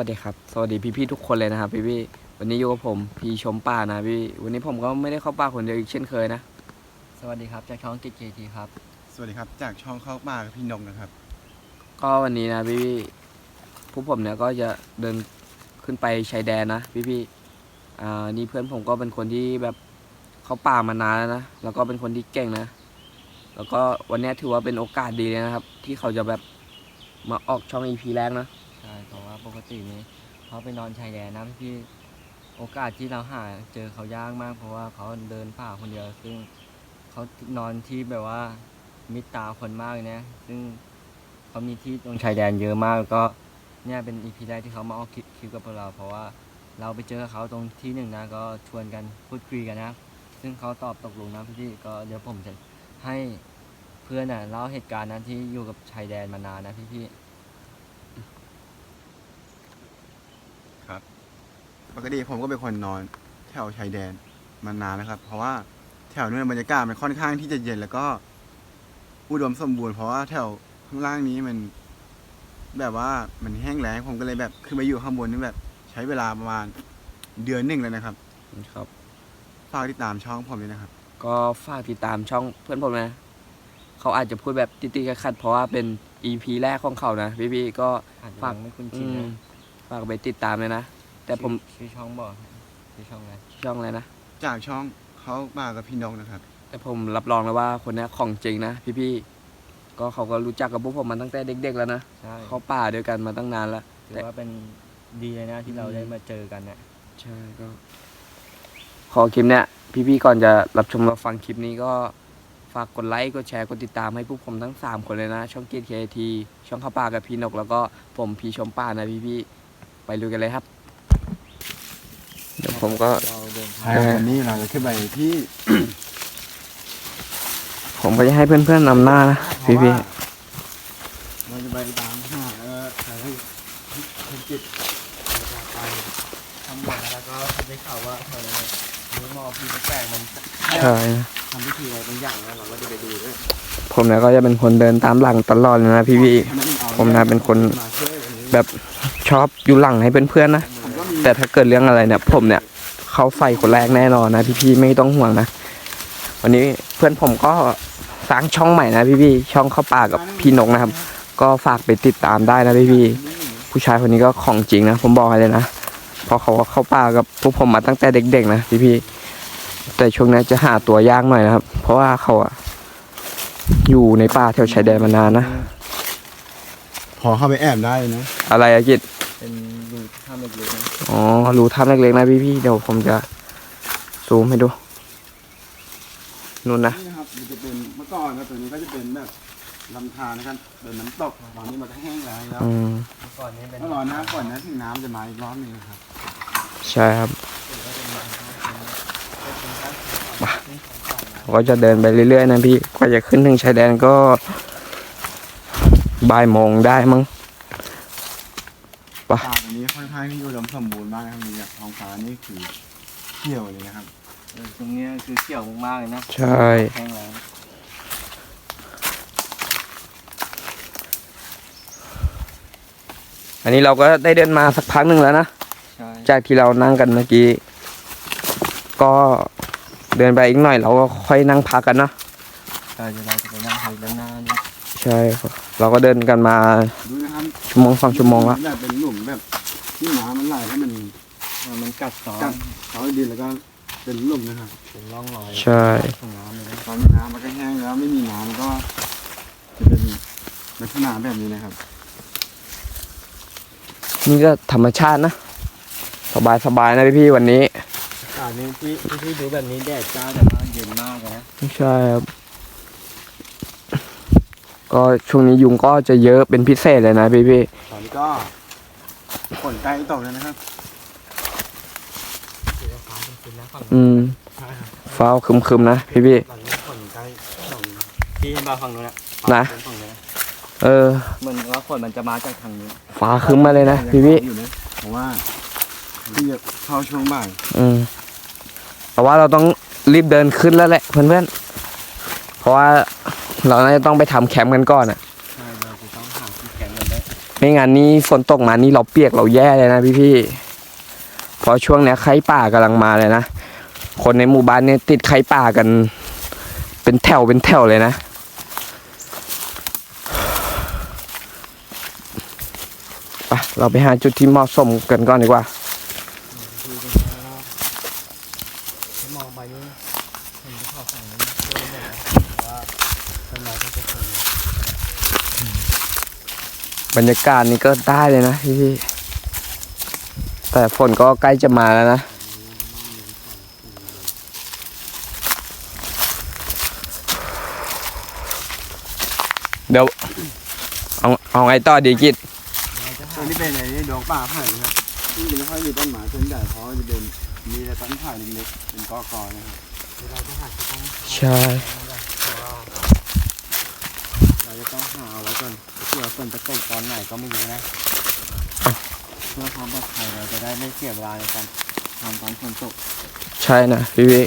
สวัสดีครับ สวัสดีพี่ๆทุกคนเลยนะครับพี่ๆวันนี้อยู่กับผมพี่ชมป่านะพี่วันนี้ผมก็ไม่ได้เข้าป่าคนเดียวอีกเช่นเคยนะ สวัสดีครับจากช่องกิจเทีครับ สวัสดีครับ จากช่องเข้าป่ากับพี่นกนะครับ ก็วันนี้นะพี่ๆพวกผมเนี่ยก็จะเดินขึ้นไปชายแดนนะพี่ๆอ่านี่เพื่อนผมก็เป็นคนที่แบบเข้าป่ามานานแล้วนะแล้วก็เป็นคนที่เก่งนะ แล้วก็วันนี้ถือว่าเป็นโอกาสดีเลยนะครับ ที่เขาจะแบบมาออกช่อง EP แรกนะใช่เพราะว่าปกตินี้เขาไปนอนชายแดนนะพี่โอกาสที่เราหาเจอเขายากมาก เพราะว่าเขาเดินป่าคนเดียว ซึ่งเขานอนที่แบบว่ามิดตาคนมากเลยนะซึ่งเขามีที่ตรงชายแดนเยอะมากก็เนี่ยเป็นอีพีแรกที่เขามาออกคลิปกับพวกเรา เพราะว่าเราไปเจอเขาตรงที่หนึ่งนะก็ชวนกันพูดคุยกันนะ ซึ่งเขาตอบตกลงนะพี่ก็เดี๋ยวผมจะให้เพื่อนน่ะเล่าเหตุการณ์นั้นที่อยู่กับชายแดนมานานนะพี่ๆ ปกติผมก็เป็นคนนอนแถวชายแดนมานานนะครับ เพราะว่าแถวนู้นบรรยากาศมันค่อนข้างที่จะเย็นแล้วก็ อุดมสมบูรณ์เพราะว่าแถวข้างล่างนี้มัน แบบว่ามันแห้งแล้งผมก็เลยแบบขึ้นมาอยู่ข้างบนนี่แบบ ใช้เวลาประมาณเดือนหนึ่งเลยนะครับครับ ฝากติดตามช่องผมด้วยนะครับ ก็ฝากติดตามช่องเพื่อนผมนะเขาอาจจะพูดแบบติดๆขัดๆเพราะว่าเป็น EP แรกของเขานะพี่ๆก็อาจจะฝากยังไม่คุ้นอืชินมนะ ฝากไปติดตามเลยนะ แต่ผมชื่อชื่อช่องบอกชื่อช่องอะไรช่องอะไรนะ จากช่องเข้าป่ากับพี่นกนะครับ แต่ผมรับรองเลยว่าคนเนี้ยของจริงนะพี่ๆก็เขาก็รู้จักกับพวกผมมาตั้งแต่เด็ก ๆ แล้วนะใช่เขาป่าด้วยกันมาตั้งนานแล้ว ถือว่าเป็นดีเลยนะที่เราอืมได้มาเจอกันเนี่ยใช่ก็ ขอคลิปเนี้ยพี่ๆก่อนจะรับชมรับฟังคลิปนี้ก็ฝากกดไลค์ กดแชร์ กดติดตามให้พวกผมทั้ง 3 คนเลยนะ ช่องเกียรติเคทีช่องข้าวปลากับพี่นก แล้วก็ผมพีชมป่านะพี่ๆไปลุยกันเลยครับเดี๋ยว ผมก็เราเดินใช่วันนี้เราจะขึ้นไปที่ผมก็จะให้เพื่อนๆนำหน้านะพี่พี่เราจะไปตามหาเออใครให้ธุรกิจไปทำบ่อยแล้วก็ได้ข่าวว่าแถวนั้นเนี่ยมีหมอผีแปลกๆมันใช่นะทำพิธีอะไรบางอย่างแล้วเราก็จะไปดูด้วยผมเนี่ยก็จะเป็นคนเดินตามหลังตลอดเลยนะพี่พี่ผมนะเป็นคนแบบชอบอยู่หลังให้เพื่อนๆนะผมก็มี แต่ถ้าเกิดเรื่องอะไรเนี่ย ผมเนี่ยเข้าไฟคนแรกแน่นอนนะพี่พี่ๆไม่ต้องห่วงนะ วันนี้เพื่อนผมก็สร้างช่องใหม่นะพี่พี่ๆช่องเข้าป่ากับพี่นกนะครับ ก็ฝากไปติดตามได้นะพี่พี่ๆผู้ชายคนนี้ก็ของจริงนะ ผมบอกให้เลยนะเพราะเขาก็เข้าป่ากับพวกผมมาตั้งแต่เด็ก ๆ นะพี่พี่ๆแต่ช่วงนี้จะหาตัวยากหน่อยนะครับ เพราะว่าเขาอะอยู่ในป่าแถวชายแดนมานานนะ พอเข้าไปแอบได้นะ อะไรอะกิจ เป็นรูถ้ำเล็กๆนะอ๋อรู้ถ้ำเล็กๆนะพี่พี่ๆเดี๋ยวผมจะซูมให้ดูนู่นนะนี่นะครับมันจะเป็นเมื่อก่อนนะตัวนี้ก็จะเป็นแบบลำธารนะครับเป็นน้ำตกตอนนี้มันก็แห้งแล้งแล้วอืมเมื่อก่อนนี้เป็นก็รอน้ำก่อนนะถึงน้ำจะมาอีกรอบหนึงนะครับใช่ครับถือว่าเป็นบ้านพักเป็นเป็นบ้านที่ของเก่านะก็จะเดินไปเรื่อยๆนะพี่กว่าจะขึ้นถึงชายแดนก็บ่ายโมงได้มั้งป่าตัวนี้ ค่อนข้างที่อุดมสมบูรณ์มากนะครับนี่แบบท้องฟ้านี่คือเขียวเลยนะครับเออตรงเนี้ยคือเขียวมากๆเลยนะใช่ แห้งแล้งอันนี้เราก็ได้เดินมาสักพักหนึ่งแล้วนะ ใช่จากที่เรานั่งกันเมื่อกี้ ก็เดินไปอีกหน่อยเราก็ค่อยนั่งพักกันนะ ใช่เดี๋ยวเราจะไปนั่งพักด้านหน้านี่ใช่ครับเราก็เดินกันมาดูนะครับชั่วโมงสองชั่วโมงละ แบบเป็นหลุมแบบ ที่น้ำมันไหลแล้วมันเออมันกัดซ้อกัดนเขาดินแล้วก็เป็นหลุมนะครับเป็นร่องรอยใช่ ของน้ำเลยนะตอนนี้น้ำมันก็แห้งแล้วไม่มีน้ำก็จะเป็นลักษณะแบบนี้นะครับ นี่ก็ธรรมชาตินะ สบายสบายๆนะพี่พี่ๆวันนี้ อากาศนี้ที่ที่ที่ดูแบบนี้แดดจ้าแต่ว่าเย็นมากเลยนะใช่ครับ ก็ช่วงนี้ยุงก็จะเยอะเป็นพิเศษเลยนะพี่พี่ตอนนี้ก็ ฝนใกล้ตกแล้วนะครับสีฟ้าเป็นๆนะฝั่งๆอืมใช่ครับฟ้าครึมๆนะพี่พี่ตอนนี้ฝนใกล้ตกแล้วที่เห็นบ่าฝั่งนู้นนะนะฝั่งนู้นนะๆเออเหมือนว่าฝนมันจะมาจากทางนี้ฟ้าครึมมาเลยนะพี่พี่อยู่นะเพราะว่าที่จะเข้าช่วงบ่ายๆอืมแต่ว่าเราต้องรีบเดินขึ้นแล้วแหละเพื่อนๆเพราะว่าเราน่าจะต้องไปทำแคมป์กันก่อนอะ ไม่งั้นนี่ฝนตกมานี่เราเปียกเราแย่เลยนะพี่พี่เพราะช่วงนี้ไข้ป่ากำลังมาเลยนะ คนในหมู่บ้านเนี่ยติดไข้ป่ากัน เป็นแถวเป็นแถวเลยนะ ไปเราไปหาจุดที่เหมาะสมกันก่อนดีกว่า ดูกันแล้วมองไปนี่เห็นภูเขาฝั่งนั้นโดนหมดนะแต่ว่าต้นไม้ก็จะสูง บรรยากาศนี่ก็ได้เลยนะพี่พี่ๆแต่ฝนก็ใกล้จะมาแล้วนะ เดี๋ยว เอาเอาไงต่อดีกิจเราจะส่หาวนที่เป็นไอ้ดอกป่าไผ่นะครับซึ่งจะไม่ค่อยมีต้นไม้ต้นใหญ่เพราะจะเป็นมีแต่ต้นไผ่เล็กๆเป็นกอกอนะครับเดี๋ยวเราจะหาที่ตั้งใช่เพราะว่า เราจะต้องหาเอาไว้ก่อนเผื่อฝนจะตกตอนไหนก็ไม่รู้นะเพื่อความปลอดภัยเราจะได้ไม่เสียเวลาในการทำตอนฝนตกใช่นะพี่พี่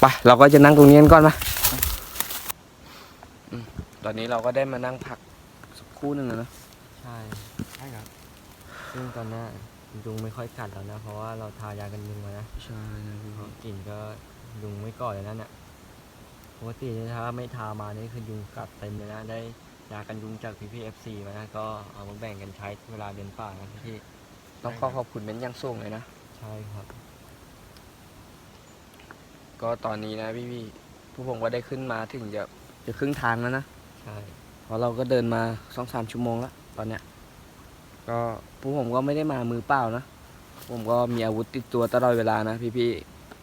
ไปเราก็จะนั่งตรงนี้กันก่อนมาอืมตอนนี้เราก็ได้มานั่งพักสักครู่หนึ่งแล้วนะใช่ใช่ครับซึ่งตอนเนี้ยยุงไม่ค่อยกัดแล้วนะ เพราะว่าเราทายากันยุงมานะใช่นะพี่เพราะกลิ่นก็ยุงไม่ก่อเลยนั่นน่ะ ปกติถ้าไม่ทามานี่คือยุงกัดเต็มเลยนะได้ยากันยุงจากพี่พีเอฟซีมานะก็เอามาแบ่งกันใช้เวลาเดินป่านะพี่ต้องขอขอบคุณเป็นอย่างสูงเลยนะ ใช่ครับ ก็ตอนนี้นะพี่พี่ผู้ผมก็ได้ขึ้นมาถึงจะจะครึ่งทางแล้วนะ ใช่เพราะเราก็เดินมาสองสามชั่วโมงแล้วตอนเนี้ย ก็ผู้ผมก็ไม่ได้มามือเปล่านะ ผมก็มีอาวุธติดตัวตลอดเวลานะพี่พี่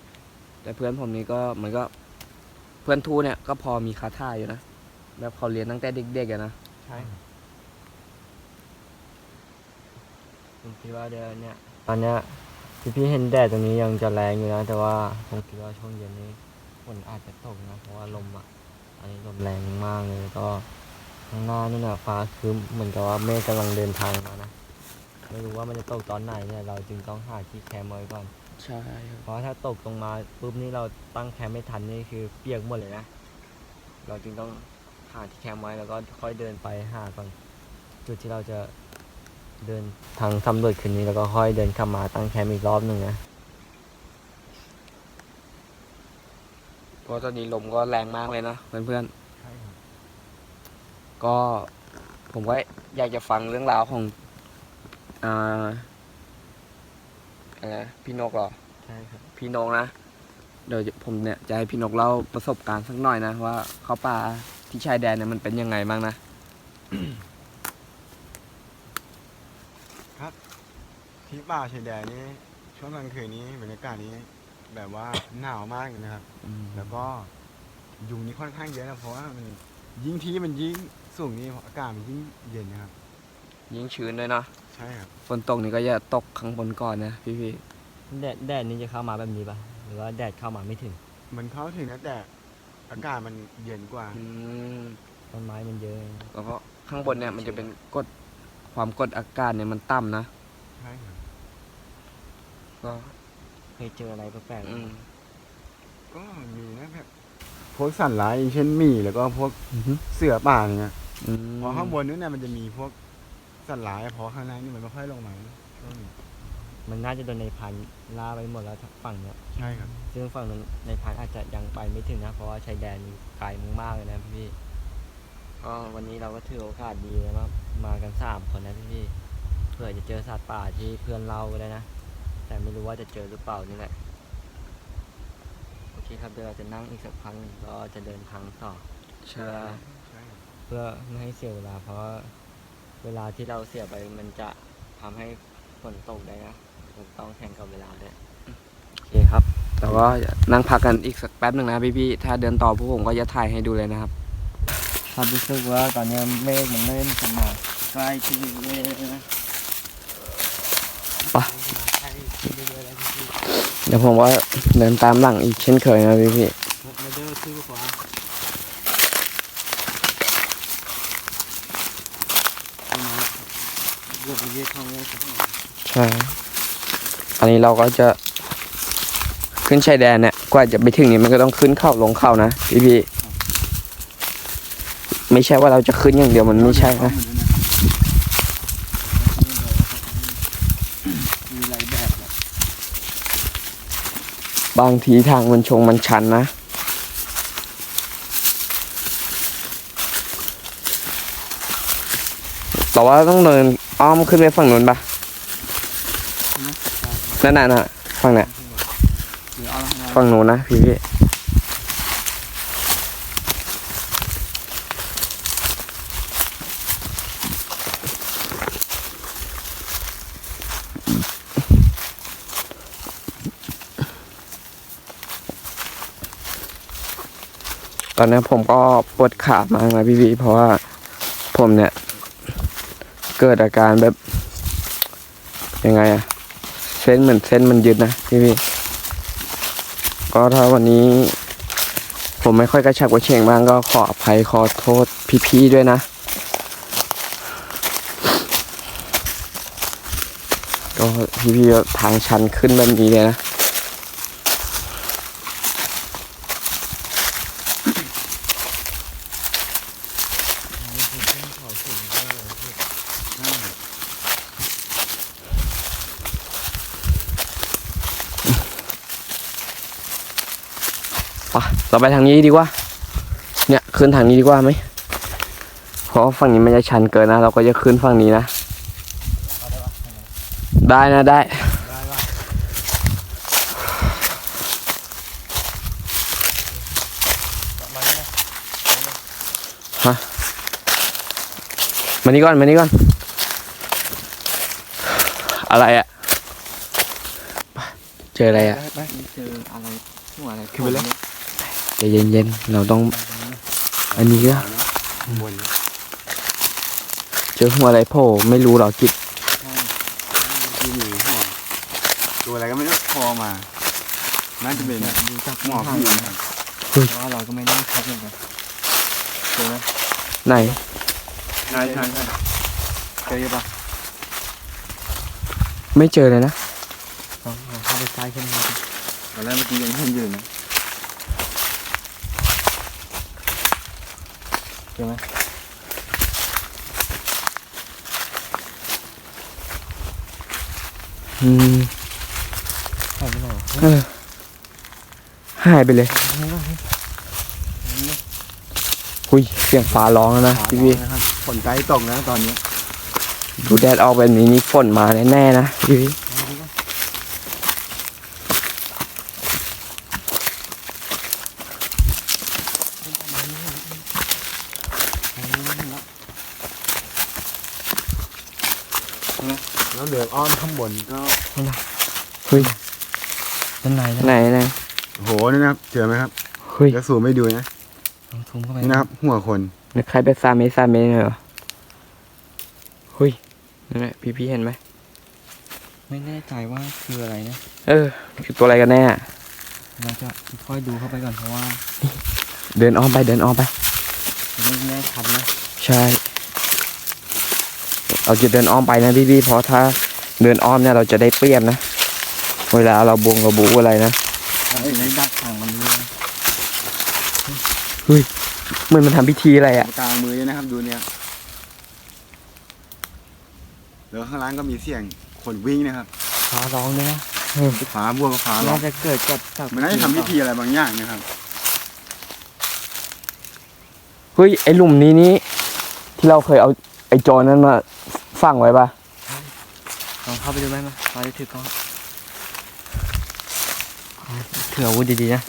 ๆแต่เพื่อนผมนี่ก็เหมือนก็ เพื่อนทูเนี่ยก็พอมีคาถาอยู่นะ แบบเขาเรียนตั้งแต่เด็กๆอะนะ ใช่ผมคิดว่าเดี๋ยวเนี่ยตอนเนี้ยพี่พี่ๆเห็นแดดตรงนี้ยังจะแรงอยู่นะ แต่ว่าผมคิดว่าช่วงเย็นนี้ฝนอาจจะตกนะเพราะว่าลมอะอันนี้ลมแรงมากเลยแล้วก็ข้างหน้านี่นะฟ้าครึ้มเหมือนกับว่าเมฆกำลังเดินทางมานะไม่รู้ว่ามันจะตกตอนไหนเนี่ยเราจึงต้องหาที่แคมป์ไว้ก่อน ใช่ครับเพราะถ้าตกตรงมาปุ๊บนี่เราตั้งแคมป์ไม่ทันนี่คือเปียกหมดเลยนะ เราจึงต้องหาที่แคมป์ไว้แล้วก็ค่อยเดินไปหาก่อนจุดที่เราจะเดินทางสำรวจคืนนี้แล้วก็ค่อยเดินกลับมาตั้งแคมป์อีกรอบหนึ่งนะเพราะตอนนี้ลมก็แรงมากเลยนะเพื่อนใช่ครับๆก็ผมก็อยากจะฟังเรื่องราวของอ่า อะไรนะพี่นกเหรอ ใช่ครับ พี่นกนะ เดี๋ยวผมเนี่ยจะให้พี่นกเล่าประสบการณ์สักหน่อยนะว่าเข้าป่าที่ชายแดนเนี่ยมันเป็นยังไงบ้างนะที่ป่าชายแดนนี้ช่วงกลางคืนนี้บรรยากาศนี้ แบบว่า หนาวมากเลยนะครับ แล้วก็ยุงนี่ค่อนข้างเยอะนะเพราะว่ามันยิ่งที่มันยิ่งสูงนี่อากาศมันยิ่งเย็นนะครับ ยิ่งชื้นด้วยเนาะ ใช่ครับฝนตกนี่ก็จะตกข้างบนก่อนนะพี่พี่แดดแดดนี้จะเข้ามาแบบนี้ปะหรือว่าแดดเข้ามาไม่ถึง มันเข้าถึงนะแต่อากาศมันเย็นกว่า ๆอืมต้นไม้มันเยอะ แล้วก็ข้างบนเนี่ยมันจะเป็นกดความกดอากาศเนี่ยมันต่ำนะใช่ครับก็เคยเจออะไรแปลกๆไหมอืมก็มีนะแบบพวกสัตว์ร้ายอย่างเช่นหมีแล้วก็พวกเสือป่าเนี่ยอืมเพราะข้างบนนู้นเนี่ยมันจะมีพวก สัตว์ร้ายเพราะข้างล่างนี่มันไม่ค่อยลงมาช่วงนี้มันน่าจะโดนในพันล่าไปหมดแล้วทั้งฝั่งเนี้ยใช่ครับ ซึ่งฝั่งนั้นในพันอาจจะยังไปไม่ถึงนะ เพราะว่าชายแดนนี่ไกลมากๆเลยนะพี่ก็วันนี้เราก็ถือโอกาสดีเลยมามากันสามคนนะพี่ๆเพื่อจะเจอสัตว์ป่าที่เพื่อนเราก็ได้นะ แต่ไม่รู้ว่าจะเจอหรือเปล่านี่แหละโอเคครับเดี๋ยวเราจะนั่งอีกสักพักหนึ่งก็จะเดินทางต่อใช่ใช่ครับเพื่อไม่ให้เสียเวลาเพราะว่า เวลาที่เราเสียไปมันจะทำให้ฝนตกได้นะผมต้องแข่งกับเวลาด้วยโอเคครับ แต่ว่านั่งพักกันอีกสักแป๊บหนึ่งนะพี่พี่ๆถ้าเดินต่อพวกผมก็จะถ่ายให้ดูเลยนะครับครับรู้สึกว่าตอนนี้เมฆมันเริ่มจะมาใกล้ที่เรื่อยๆนะไปใกล้เรื่อยๆแล้วพี่เดี๋ยวผมว่าเดินตามหลังอีกเช่นเคยนะพี่พี่ ๆพวกมาเดอร์ชื่อขวาเอามา เลือกไปเยอะข้าเลยครับๆใช่ อันนี้เราก็จะขึ้นชายแดนเนี่ย กว่าจะไปถึงนี่มันก็ต้องขึ้นเข้าลงเข้านะพี่พี่ไม่ใช่ว่าเราจะขึ้นอย่างเดียวมันไม่ใช่นะมีหลายแบบบางทีทางมันชงมันชันนะ แต่ว่าต้องเดิน อ้อมขึ้นไปฝั่งนู้นปะนั่นน่ะน่ะฝั่งเนี้ยหรือเอาละฝั่งนู้นนะพี่พี่ตอนนี้ผมก็ปวดขามากนะพี่พี่เพราะว่าผมเนี่ย กิดอาการแบบ ยังไงอะเส้นเหมือนเส้นมันยึดนะพี่พี่ก็ถ้าวันนี้ ผมไม่ค่อยกระฉับกระเฉงบ้างก็ขออภัยขอโทษพี่ๆด้วยนะ ก็พี่ๆทางชันขึ้นแบบนี้เลยนะ ปะ เราไปทางนี้ดีกว่า เนี่ยขึ้นทางนี้ดีกว่าไหมเพราะฝั่งนี้มันจะชันเกินนะ เราก็จะขึ้นฝั่งนี้นะ ได้นะได้ได้ปะมานี่ก่อนมานี่ก่อน อะไรอะไปเจออะไรอะไปเจออะไรหัวอะไรขึ้นไปเลย ใจเย็นๆ เราต้อง อันนี้ก็บนเจอหัวอะไรโผล่ไม่รู้หรอกจิตที่มีหัวตัวอะไรก็ไม่รู้คอมา น่าจะเป็นดูจากหมอกทางผู้หญิงนะครับเพราะว่าเราก็ไม่น่าชัดเหมือนกันเจอไหมไหนใช่ใช่ใช่เจอเยอะปะไม่เจอเลยนะลองลองเข้าไปใกล้ขึ้นมาดิตอนแรกเมื่อกี้ยังเห็นอยู่นะ เจอไหมอืมหายไปไหนวะเออหายไปเลยหุยเสียงฟ้าร้องแล้วนะพี่พี่นะครับฝนใกล้ตกแล้วตอนนี้ ดูแดดออกแบบนี้นี่ฝนมาแน่ๆนะพี่พี่ แล้วเดินอ้อมข้างบนก็เฮ้ยด้านในนะไหนไหนโอ้โหนี่นะครับเจอไหมครับเฮ้ยจะสูมไม่ดูนะลองซูมเข้าไปนี่นะครับ หัวคนนึกใครไปซาเมซาเมเนี่ยเหรอเฮ้ยนั่นแหละพี่พี่เห็นไหมไม่แน่ใจว่าคืออะไรนะเออคือตัวอะไรกันแน่อะเราจะค่อยๆดูเข้าไปก่อนเพราะว่า เดินอ้อมไปเดินอ้อมไปไม่แน่ชัดนะใช่ เราจะเดินอ้อมไปนะพี่พี่เพราะถ้าเดินอ้อมเนี่ยเราจะได้เปรียบนะ เวลาเราบวงเราบูอะไรนะเราจะได้ดักทางมันด้วยนะเหมือนมันทำพิธีอะไรอะกลางมือเลยนะครับ ดูเนี่ยแล้วข้างล่างก็มีเสียงคนวิ่งนะครับฟ้าร้องด้วยนะฟ้าบวกกับฟ้าร้อน่างจะเกิดจากจากมันน่าจะทำพิธีอะไรบางอย่างนะครับเฮ้ยไอหลุมนี้นี่ที่เราเคยเอาไอโจรนั้นมา ฝังไว้ปะลองเข้าไปดูไหมมาเราจะถือกล้องถืออาวุธดีๆนะ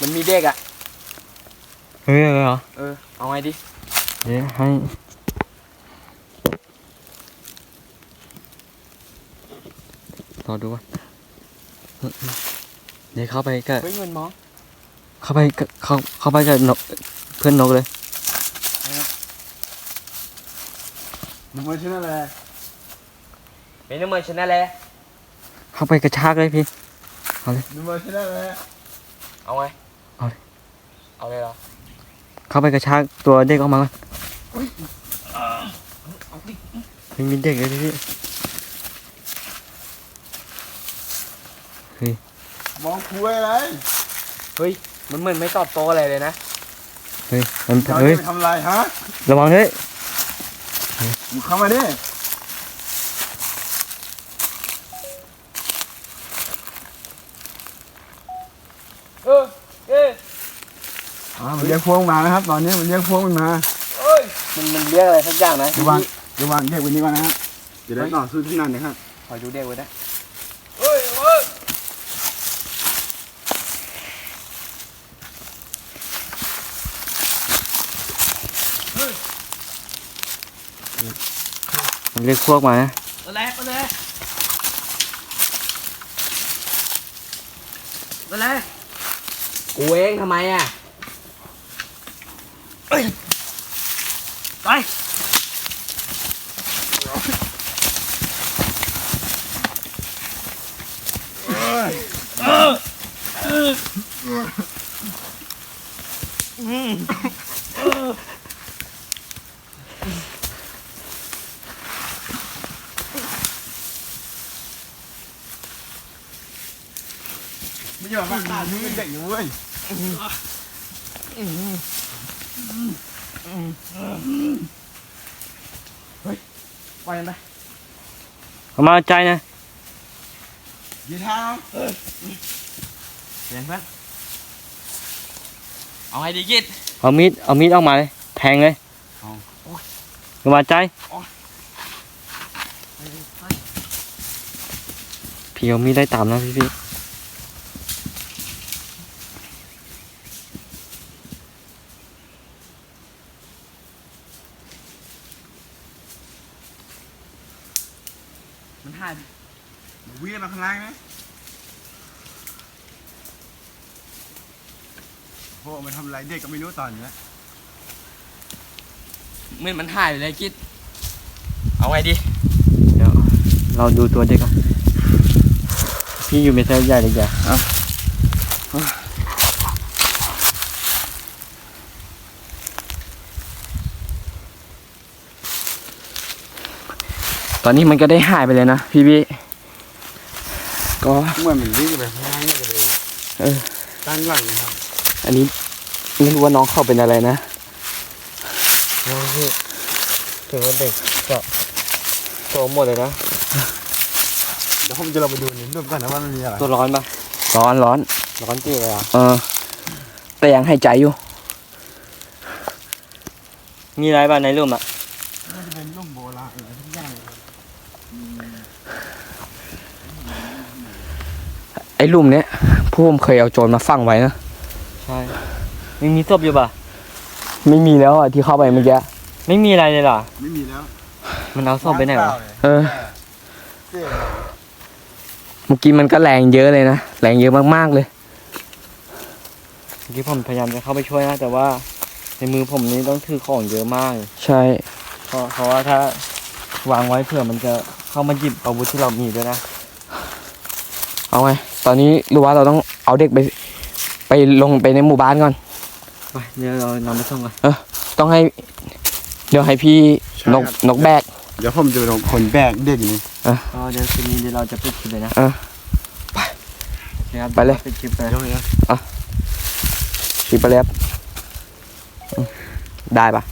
มันมีเด็กอะเฮ้ยเหรอเออเอาไงดิเดี๋ยวให้รอดูว่าเดี๋ยวเข้าไปกับเฮ้ยมันมอง เข้าไปกับเข้าเข้าไปกับนกเพื่อนนกเลยมันไม่ใช่นั่นแหละเป็นน้ำมันชนะแหละเข้าไปกระชากเลยพี่มันไม่ใช่นั่นแหละเอาไงเอาเลยเอาเลยเหรอเข้าไปกระชากตัวเด็กออกมาก่อนเฮ้ยมีเด็กเลยพี่เฮ้ยมองคุยอะไรเฮ้ย มันเหมือนไม่ตอบโต้อะไรเลยนะเฮ้ยมันเราเฮ้ยจะไปทำอะไรฮะระวังด้วยมึงเข้ามาดิเออเอ๊ะอ่ามันเรียกพวกมานะครับ ตอนนี้มันเรียกพวกมันมาเอ้ยมันมันเรียกอะไรสักอย่างนะระวังระวังเด็กวันนี้ก่อนนะครับจะได้ต่อสู้ที่นั่นนะครับขอดูเด็กไว้นะเฮ้ยเฮ้ย มัน เรียกพวกมานะตัวแรกตัวแรกตัวแรกกูเองทำไมอะเอ้ยไป ไม่ยอม มาขาดมือเด็กอยู่เว้ยปล่อยมันไปเอามาใจนะยีเท้าเสียงเพื่อนเอาให้ดีกิดเอามีดเอามีดออกมาเลยแทงเลยเอามาใจพี่เอามีดได้ตามนะพี่พี่ มันหาย วิ่งมาข้างล่างนะโหมันทำอะไร เด็กก็ไม่รู้ตอนนี้เหมือนมันหายไปเลยกิด เอาไงดีเดี๋ยวเราดูตัวเด็กก่อนพี่อยู่เมทใหญ่เลยจ้ะตอนนี้มันก็ได้หายไปเลยนะพี่พี่ก็เหมือนมันวิ่งไปข้างล่างนี่ก็เลยเออตั้งหลังนะครับ อันนี้ ไม่รู้ว่าน้องเขาเป็นอะไรนะถือว่าเด็กก็โตหมดเลยนะ เดี๋ยวผมจะลองไปดูนี่ดูก่อนนะว่ามันมีอะไรตัวร้อนปะร้อนร้อนร้อนจีเลยอะเออ แต่ยังหายใจอยู่ มีอะไรบ้างในรูมอะน่าจะเป็นร่มโบราณอะไรทุกอย่างเลยไอ้หลุมเนี้ยผู้ผมเคยเอาโจรมาฝังไว้นะ ใช่ ไม่มีศพอยู่ปะไม่มีแล้วอะที่เข้าไปเมื่อกี้ไม่มีอะไรเลยเหรอไม่มีแล้วมันเอาศพไปไหนวะเออเสียเมื่อกี้มันก็แรงเยอะเลยนะแรงเยอะมากๆเลยเมื่อกี้ผมพยายามจะเข้าไปช่วยนะแต่ว่าในมือผมนี้ต้องถือของเยอะมาก ใช่ เพราะเพราะว่าถ้าวางไว้เผื่อมันจะเข้ามาหยิบอาวุธที่เรามีด้วยนะเอาไงตอนนี้รู้ว่าเราต้องเอาเด็กไป ไปลงไปในหมู่บ้านก่อน ไปเดี๋ยวเรานำไปส่งกันต้องให้ เดี๋ยวให้พี่นกนกแบก เดี๋ยวผมจะเป็นคนแบกเด็กนี่ก็เดี๋ยวคืนนี้เดี๋ยวเราจะปิดคลิปเลยนะเออไปโอเคครับไปเลย ปิดคลิปเลยเดี๋ยวนะชิปไปเลยครับอืมได้ปะ